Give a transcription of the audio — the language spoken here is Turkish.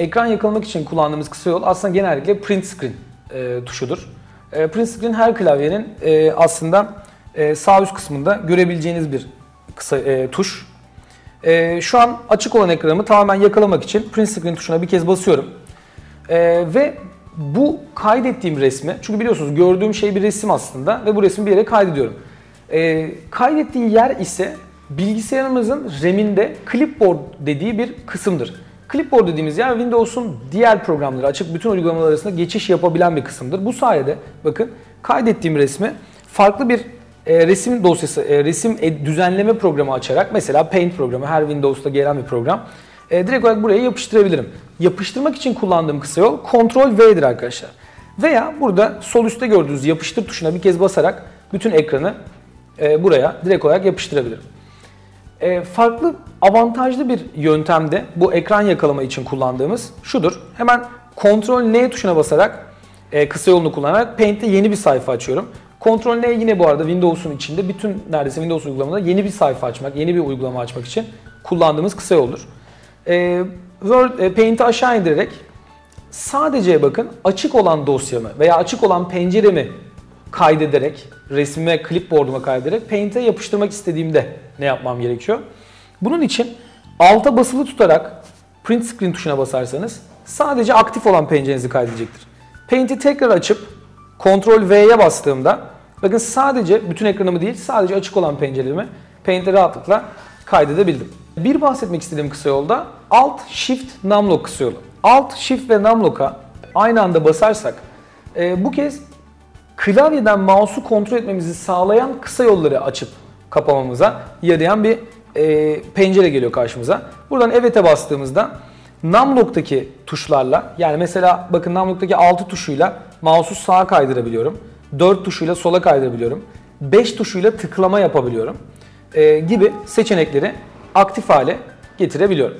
Ekran yakalamak için kullandığımız kısa yol aslında genellikle print screen e, tuşudur. E, print screen her klavyenin e, aslında e, sağ üst kısmında görebileceğiniz bir kısa e, tuş. E, şu an açık olan ekranımı tamamen yakalamak için print screen tuşuna bir kez basıyorum. E, ve bu kaydettiğim resmi, çünkü biliyorsunuz gördüğüm şey bir resim aslında ve bu resmi bir yere kaydediyorum. E, kaydettiği yer ise bilgisayarımızın RAM'inde clipboard dediği bir kısımdır. Clipboard dediğimiz yer Windows'un diğer programları, açık bütün uygulamalar arasında geçiş yapabilen bir kısımdır. Bu sayede bakın kaydettiğim resmi farklı bir e, resim dosyası, e, resim ed- düzenleme programı açarak mesela Paint programı her Windows'ta gelen bir program. E, direkt olarak buraya yapıştırabilirim. Yapıştırmak için kullandığım kısa yol Ctrl V'dir arkadaşlar. Veya burada sol üstte gördüğünüz yapıştır tuşuna bir kez basarak bütün ekranı e, buraya direkt olarak yapıştırabilirim. E, farklı avantajlı bir yöntemde bu ekran yakalama için kullandığımız şudur. Hemen Ctrl N tuşuna basarak e, kısa yolunu kullanarak Paint'te yeni bir sayfa açıyorum. Ctrl N yine bu arada Windows'un içinde bütün neredeyse Windows uygulamalarında yeni bir sayfa açmak, yeni bir uygulama açmak için kullandığımız kısa yoldur. E, Word, e, Paint'i aşağı indirerek sadece bakın açık olan dosyamı veya açık olan penceremi kaydederek, resmime, clipboard'uma kaydederek Paint'e yapıştırmak istediğimde ne yapmam gerekiyor? Bunun için alta basılı tutarak print screen tuşuna basarsanız sadece aktif olan pencerenizi kaydedecektir. Paint'i tekrar açıp Ctrl V'ye bastığımda bakın sadece bütün ekranımı değil sadece açık olan pencerelerimi Paint'e rahatlıkla kaydedebildim. Bir bahsetmek istediğim kısa yolda Alt Shift Numlock kısa yolu. Alt Shift ve Numlock'a aynı anda basarsak e, bu kez klavyeden mouse'u kontrol etmemizi sağlayan kısa yolları açıp kapamamıza yarayan bir e, pencere geliyor karşımıza. Buradan evet'e bastığımızda Numlock'taki tuşlarla yani mesela bakın Numlock'taki 6 tuşuyla mouse'u sağa kaydırabiliyorum. 4 tuşuyla sola kaydırabiliyorum. 5 tuşuyla tıklama yapabiliyorum. E, gibi seçenekleri aktif hale getirebiliyorum.